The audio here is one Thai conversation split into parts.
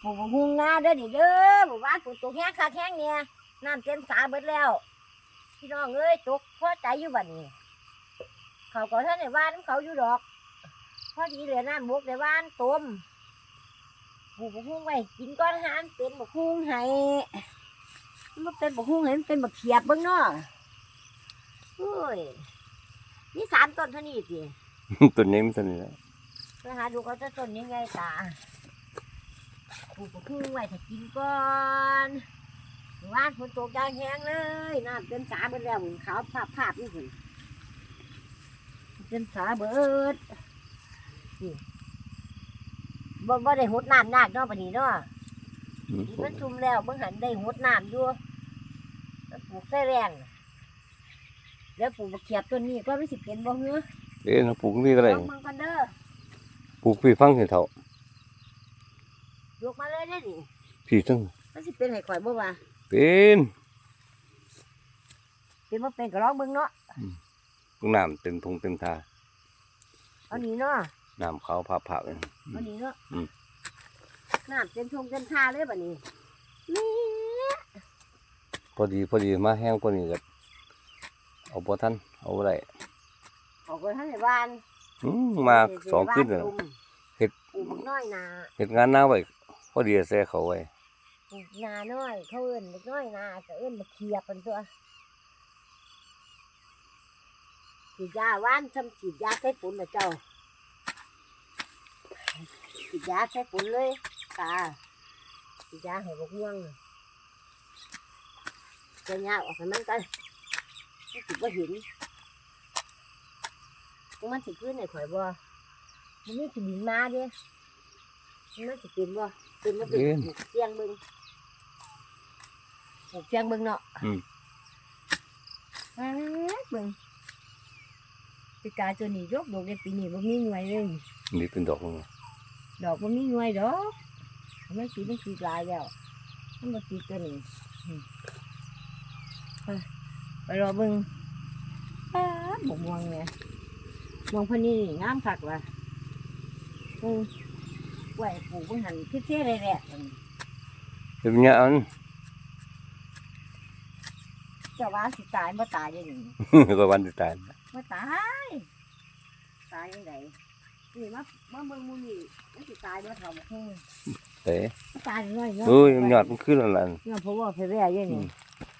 ปลูกหุงนาเด้อดิเด้อหมู่บ้านปลูกตกแห้งคักแห้งเนี่ยน้ำเต็มสาเบิดแล้ว พี่น้องเอ้ยตกพอใจอยู่บัดนี้ เขาก็ท่านในบ้านำเขาอยู่ดอกพอดีเหลือน้ำบกในบ้านต้มปลูกบกฮุ้งไว้กินก้อนอาหารเป็นบกฮุ้งให้มันเป็นบกฮุ้งให้มันเป็นบกเขียบเบ้างเนาะโอ้ยนี่สามต้นเท่านี้สิตัวนี้มันตัวนี้แหละไปหาดูเขาจะต้นยังไงตาป ลูกบกฮุ้งไว้ถ้ากินก่อนว่านฝนตกยางแห้งเลยน้ำเต็มสาเบิดแล้วหมุนขาวภาพภาพนี่สิเต็มสาเบิดบ่บ่ได้หดน้ำนาดเนาะปานนี้เนาะอืมมันซุ่มแล้วเบิ่งหันได้หดน้ำอยู่แล้วปลูกใส่แรงแล้วปลูกบักเขียบต้นนี้ก็ไม่สิเป็นบ่เหือเอ๊ะเราปลูกนี่ก็ได้ลองมันกันเด้อปลูกพี่ฟังเห็นเถอะยก มาเลยเด้อนี่พี่ทั้งมันสิเป็นให้ข่อยบ่ว่าเป็นเป็นบ่เป็นก็ลองเบิ่งเนาะพวกน้ำเต็มทงเต็มทาเอานี่เนาะน้ำขาวผ่าผ่าเลยเอานี่เนาะอืมน้ำเต็มทงเต็มท่าเลยบัดนี้นี่พอดีพอดีมาแห้งกว่านี้ก็เอาพอท่านเอาอะไรออกไปทางในบ้านอืมมาสองขึ้นเลเลยยเฮ็เฮ็ดปลูกบักน้อยนาเห็ดงานหน้าไว้ พอดีแซ่เขาไว้นาน้อย เขาเอิ้นบักน้อยนาก็เอิ้นบักเขียบเป็นตัวฉีดยาว่านซ้ำฉีดยาใส่ฝุ่นนะเจ้าฉีดยาใส่ฝุ่นเลยตาฉีดยาให้บกม่วงจะยาออกให้มันกันมันสิบ่เห็นมันสิขึ้นในข่อยบ่มันไม่สิบินมาเด้ มันสิเป็นบ่เป็นบ่เป็นปลูกเสียงเบิ่งปลูกเสียงเบิ่งเนาะอืม อ่าเบิ่งปีกาตัวนี้ยกดอกในปีนี้บ่มีหน่วยเลย นี่เป็นดอกลงมาดอกบ่มีหน่วยดอกมันสีมันสีกลายแล้ว มันบ่สีตัวนี้อืมไปไปรอเบิ่งป้าบบ่ม่วงเนี่ยม่วงพันนี้นี่งามคักว่ะอืม ไหวปลูกเบิ่งหันเท่ๆเลยแหละอืมเป็นเงี้ยอัน เจ้าว่าสิตายบ่ตายยังนี่ก็วันที่ตายบ่ตาย ตายยังไงนี่มามาเบิ่งหมูนี่มันสิตายบ่เท่าบ่คงเต้ตายน้อยเนาะเอ้ยมันยอดมันขึ้นแล้วล่ะเนี่ยเพราะว่าไปแว่ยังนี่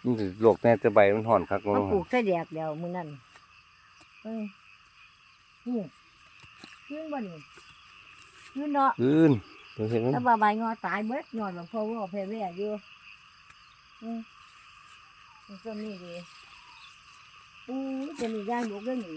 มันสิโลกแน่แต่ใบมันห่อนคักมาเนาะปลูกใส่แดกเดียวมื้อนั้นเออนี่ขึ้นบ่นี่ ขึ้นเนาะขึ้นเดี๋ยวเห็นมันถ้าว่าใบงอตายเบิดย้อนว่าเพราะว่าไปแว่อยู่อืมมันต้นนี้ดีอู้ตัวนี้ย่างลูกเด้อนี่